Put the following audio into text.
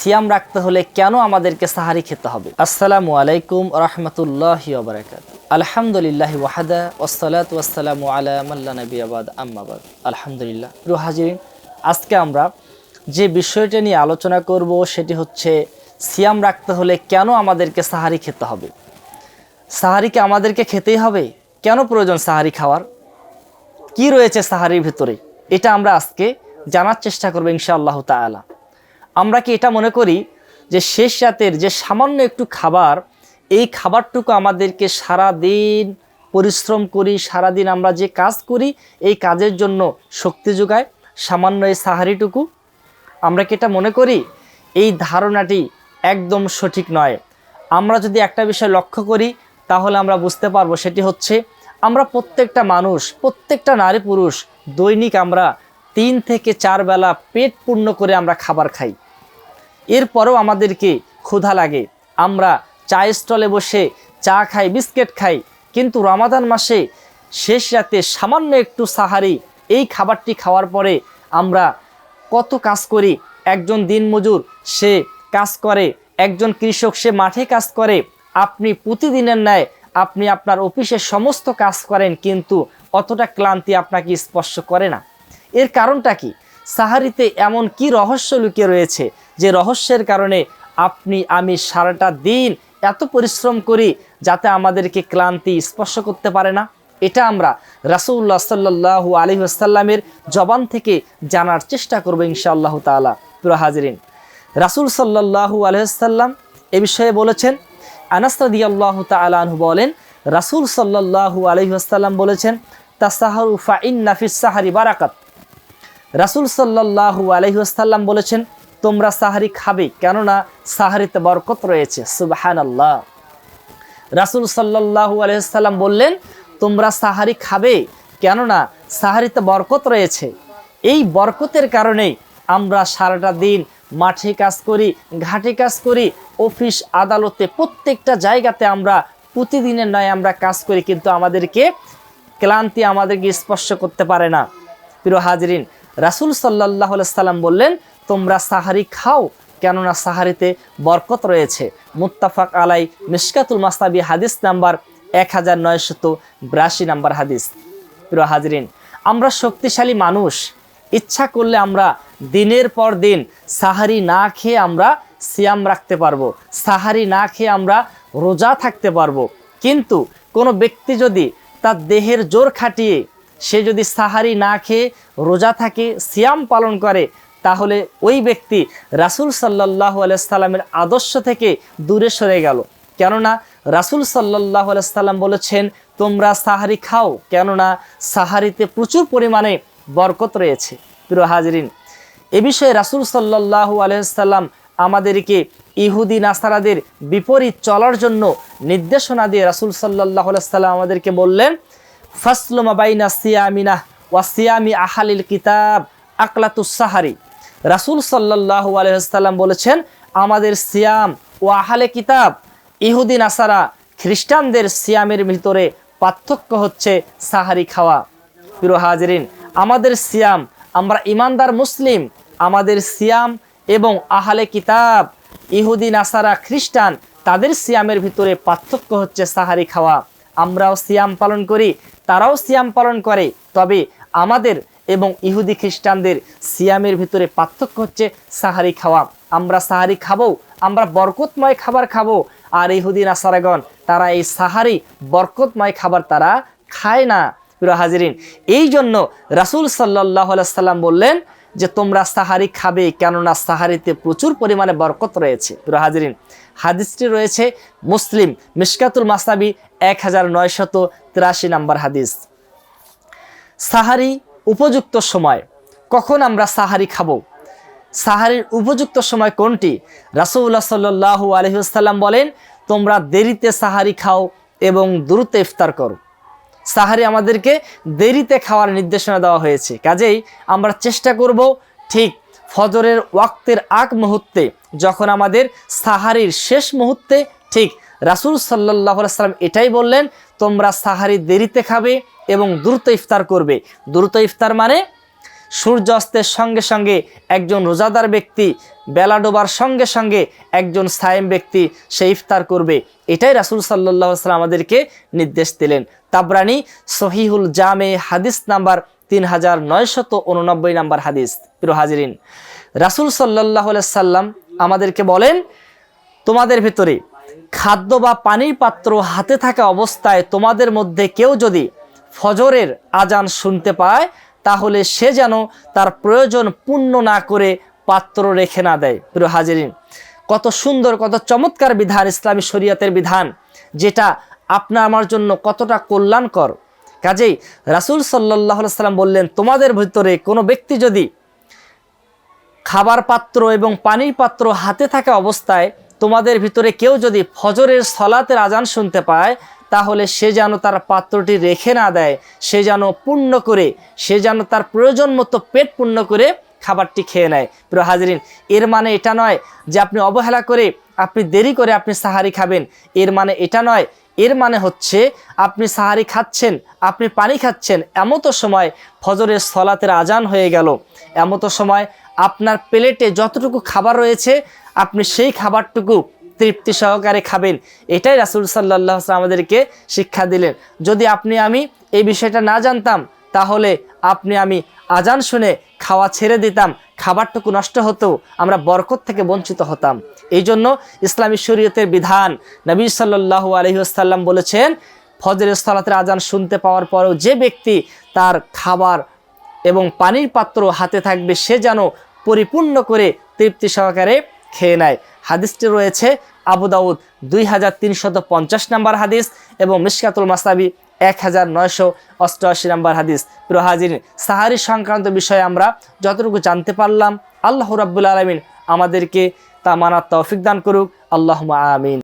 সিয়াম রাখতে হলে কেন আমাদেরকে সাহারি খেতে হবে? আসসালামু আলাইকুম রহমতুল্লাহ বারাকাত আলহামদুলিল্লাহ ওয়াহাদা ওসালাত ওয়াসালামু আলা মাল্লা নবী আবাদ আম্মাবাদ আলহামদুলিল্লাহ। প্রিয় আজকে আমরা যে বিষয়টা নিয়ে আলোচনা করব সেটি হচ্ছে সিয়াম রাখতে হলে কেন আমাদেরকে সাহারি খেতে হবে? সাহারিকে আমাদেরকে খেতেই হবে? কেন প্রয়োজন সাহারি খাওয়ার? কি রয়েছে সাহারির ভিতরে? এটা আমরা আজকে জানার চেষ্টা করব ইনশাআল্লাহ তাআলা। আমরা কি এটা মনে করি যে শেষ রাতের যে সামান্য একটু খাবার, এই খাবারটুকু আমাদেরকে সারা দিন পরিশ্রম করি সারা দিন আমরা যে কাজ করি, এই কাজের জন্য শক্তি যোগায়, সামান্য এই সাহারিটুকু, আমরা কি এটা মনে করি? এই ধারণাটি একদম সঠিক নয়। আমরা যদি একটা বিষয় লক্ষ্য করি, তাহলে আমরা বুঝতে পারব সেটি হচ্ছে, আমরা প্রত্যেকটা মানুষ, প্রত্যেকটা নারী পুরুষ দৈনিক আমরা তিন থেকে চার বেলা পেট পূর্ণ করে আমরা খাবার খাই। এরপরেও আমাদেরকে ক্ষুধা লাগে। আমরা চা স্টলে বসে চা খাই, বিস্কিট খাই। কিন্তু রমাদান মাসে শেষ রাতে সামান্য একটু সাহারি, এই খাবারটি খাওয়ার পরে আমরা কত কাজ করি। একজন দিনমজুর, সে কাজ করে। একজন কৃষক, সে মাঠে কাজ করে। আপনি প্রতিদিনের ন্যায় আপনি আপনার অফিসের সমস্ত কাজ করেন, কিন্তু অতটা ক্লান্তি আপনাকে স্পর্শ করে না। এর কারণটা কি? সাহারিতে এমন কি রহস্য লুকিয়ে রয়েছে যে রহস্যের কারণে আপনি, আমি সারাটা দিন এত পরিশ্রম করি যাতে আমাদেরকে ক্লান্তি স্পর্শ করতে পারে না? এটা আমরা রাসুল্লাহ সাল্লাহ আলী আসাল্লামের জবান থেকে জানার চেষ্টা করব ইনশাআল্লাহ তালা পুরো হাজরিন, রাসুল সাল্লাহু আলহাম এ বিষয়ে বলেছেন আনাস্তাদি আল্লাহ বলেন, রাসুল সাল্লাহু আলহিহাসাল্লাম বলেছেন, তাসাহারু ফাইন নাফিস সাহারি বারাকাত। রাসুল সাল্লাহু আলহিহাসাল্লাম বলেছেন, তোমরা সাহারি খাবে কেননা সাহারিতে বরকত রয়েছে। সুবাহান আল্লাহ রাসুল সাল্লাহু আলহিহাল্লাম বললেন, তোমরা সাহারি খাবে কেননা সাহারিতে বরকত রয়েছে। এই বরকতের কারণেই আমরা সারাটা দিন মাঠে কাজ করি, ঘাটে কাজ করি, অফিস, আদালতে প্রত্যেকটা জায়গাতে আমরা প্রতিদিনের নয় আমরা কাজ করি, কিন্তু আমাদেরকে ক্লান্তি আমাদেরকে স্পর্শ করতে পারে না। প্রিয় হাজরিন রাসুল সাল্লাহ সাল্লাম বললেন, তোমরা সাহারি খাও কেননা সাহারিতে বরকত রয়েছে। মুত্তাফাক আলাই মিসকাতুল মাস্তাবি হাদিস নাম্বার এক হাজার নয়শত বিরাশি নাম্বার হাদিস। প্রিয় হাজরিন, আমরা শক্তিশালী মানুষ। ইচ্ছা করলে আমরা দিনের পর দিন সাহারি না খেয়ে আমরা সিয়াম রাখতে পারব, সাহারি না খেয়ে আমরা রোজা থাকতে পারব। কিন্তু কোনো ব্যক্তি যদি তার দেহের জোর খাটিয়ে সে যদি সাহারি না খেয়ে রোজা থাকে, সিয়াম পালন করে, তাহলে ওই ব্যক্তি রাসুল সাল্লাহ আলাইসাল্লামের আদর্শ থেকে দূরে সরে গেল। কেননা রাসুল সাল্লাহ আলাইসাল্লাম বলেছেন, তোমরা সাহারি খাও। কেননা সাহারিতে প্রচুর পরিমাণে বরকত রয়েছে। প্রিয় হাজরিন, এ বিষয়ে রাসুল সাল্লাহু আলহাম আমাদেরকে ইহুদি, নাসারাদের বিপরীত চলার জন্য নির্দেশনা দিয়ে রাসুল সাল্লাহ সাল্লাম আমাদেরকে বললেন ফাসলুমা বাইনা সিয়ামিনা ওয়া সিয়ামি আহালিল কিতাব আকলাতুসাহারি রাসুল সাল্লাহু আলহাম বলেছেন, আমাদের সিয়াম ও আহালে কিতাব, ইহুদি, নাসারা, খ্রিস্টানদের সিয়ামের ভিতরে পার্থক্য হচ্ছে সাহারি খাওয়া। প্রিয় হাজরিন, আমাদের সিয়াম, আমরা ইমানদার মুসলিম, আমাদের সিয়াম এবং আহালে কিতাব, ইহুদি, নাসারা, খ্রিস্টান, তাদের সিয়ামের ভিতরে পার্থক্য হচ্ছে সাহারি খাওয়া। আমরাও সিয়াম পালন করি তারাও সিয়াম পালন করে। তবে আমাদের এবং ইহুদি খ্রিস্টানদের সিয়ামের ভিতরে পার্থক্য হচ্ছে সাহারি খাওয়া। আমরা সাহারি খাব, আমরা বরকতময় খাবার খাব। আর ইহুদি নাসারাগণ, তারা এই সাহারি বরকতময় খাবার তারা খায় না। হাজিরিন এই জন্য রাসুল সাল্লাহ সাল্লাম বললেন যে তোমরা সাহারি খাবে, কেননা সাহারিতে প্রচুর পরিমাণে বরকত রয়েছে। হাজিরিন। হাদিসটি রয়েছে মুসলিম মিসকাতুল মাসাবি এক হাজার নয়শত তিরাশি নাম্বার হাদিস। সাহারি উপযুক্ত সময়, কখন আমরা সাহারি খাব? সাহারির উপযুক্ত সময় কোনটি? রাসুল্লাহ সাল্লাহ আলহিহাল্লাম বলেন, তোমরা দেরিতে সাহারি খাও এবং দ্রুত ইফতার করো। সাহারি আমাদেরকে দেরিতে খাওয়ার নির্দেশনা দেওয়া হয়েছে। কাজেই আমরা চেষ্টা করব ঠিক ফজরের ওয়াক্তের আগ মুহূর্তে যখন আমাদের সাহারির শেষ মুহূর্তে ঠিক রাসুল সাল্লাহ সাল্লাম এটাই বললেন, তোমরা সাহারি দেরিতে খাবে এবং দ্রুত ইফতার করবে। দ্রুত ইফতার মানে সূর্যাস্তের সঙ্গে সঙ্গে একজন রোজাদার ব্যক্তি, বেলা ডোবার সঙ্গে সঙ্গে একজন সায়েম ব্যক্তি সে ইফতার করবে। এটাই রাসুল সাল্লাহ সাল্লাম আমাদেরকে নির্দেশ দিলেন। তাবরানি সহিহুল জামে হাদিস নাম্বার তিন হাজার নয়শত উননব্বই নাম্বার হাদিস। প্রিয় হাজিরিন, রাসুল সাল্লাহ সাল্লাম আমাদেরকে বলেন, তোমাদের ভেতরে খাদ্য বা পানির পাত্র হাতে থাকা অবস্থায় তোমাদের মধ্যে কেউ যদি ফজরের আজান শুনতে পায় তাহলে সে যেন তার প্রয়োজন পূর্ণ না করে পাত্র রেখে না দেয়। প্রিয় হাজিরিন, কত সুন্দর, কত চমৎকার বিধান, ইসলামী শরীয়তের বিধান, যেটা আপনার আমার জন্য কতটা কল্যাণকর। কাজেই রাসুল সাল্লাহ সাল্লাম বললেন, তোমাদের ভিতরে কোনো ব্যক্তি যদি খাবার পাত্র এবং পানির পাত্র হাতে থাকা অবস্থায় তোমাদের ভিতরে কেউ যদি ফজরের সলাতের আজান শুনতে পায় তাহলে সে যেন তার পাত্রটি রেখে না দেয়, সে যেন পূর্ণ করে, সে যেন তার প্রয়োজন মতো পেট পূর্ণ করে খাবারটি খেয়ে নেয়। প্রিয় হাজরিন, এর মানে এটা নয় যে আপনি অবহেলা করে, আপনি দেরি করে আপনি সাহারি খাবেন। এর মানে এটা নয়, এর মানে হচ্ছে আপনি সাহারি খাচ্ছেন, আপনি পানি খাচ্ছেন, এমতো সময় ফজরের সলাতের আজান হয়ে গেল। এমতো সময় আপনার প্লেটে যতটুকু খাবার রয়েছে, আপনি সেই খাবারটুকু তৃপ্তি সহকারে খাবেন। এটাই রাসুল সাল্লাহ আমাদেরকে শিক্ষা দিলেন। যদি আপনি আমি এই বিষয়টা না জানতাম, তাহলে আপনি আমি আজান শুনে খাওয়া ছেড়ে দিতাম, খাবারটুকু নষ্ট হতো, আমরা বরকত থেকে বঞ্চিত হতাম। এই জন্য ইসলামী শরীয়তের বিধান নবী সাল্লাহ আলহিহাসাল্লাম বলেছেন, ফজরের স্থলাতের আজান শুনতে পাওয়ার পরেও যে ব্যক্তি তার খাবার এবং পানির পাত্র হাতে থাকবে, সে যেন পরিপূর্ণ করে তৃপ্তি সহকারে খেয়ে নেয়। হাদিসটি রয়েছে আবু দাউদ, দুই হাজার তিনশত পঞ্চাশ নাম্বার হাদিস এবং মিসকাতুল মাসাবি এক হাজার নয়শো অষ্টআশি নাম্বার হাদিস। প্রহাজির সাহারি সংক্রান্ত বিষয়ে আমরা যতটুকু জানতে পারলাম, আল্লাহ রাব্বুল আলমিন আমাদেরকে তা মানার তৌফিক দান করুক। আল্লাহ আমিন।